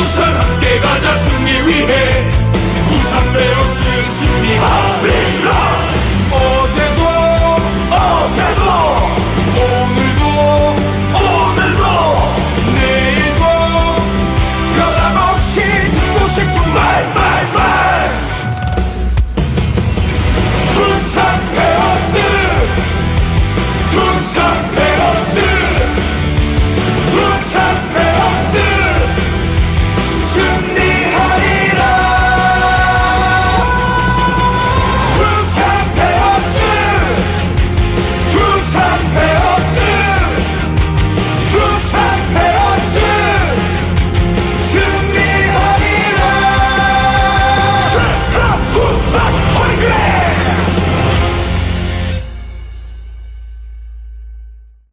울산 함께 가자 승리 위해.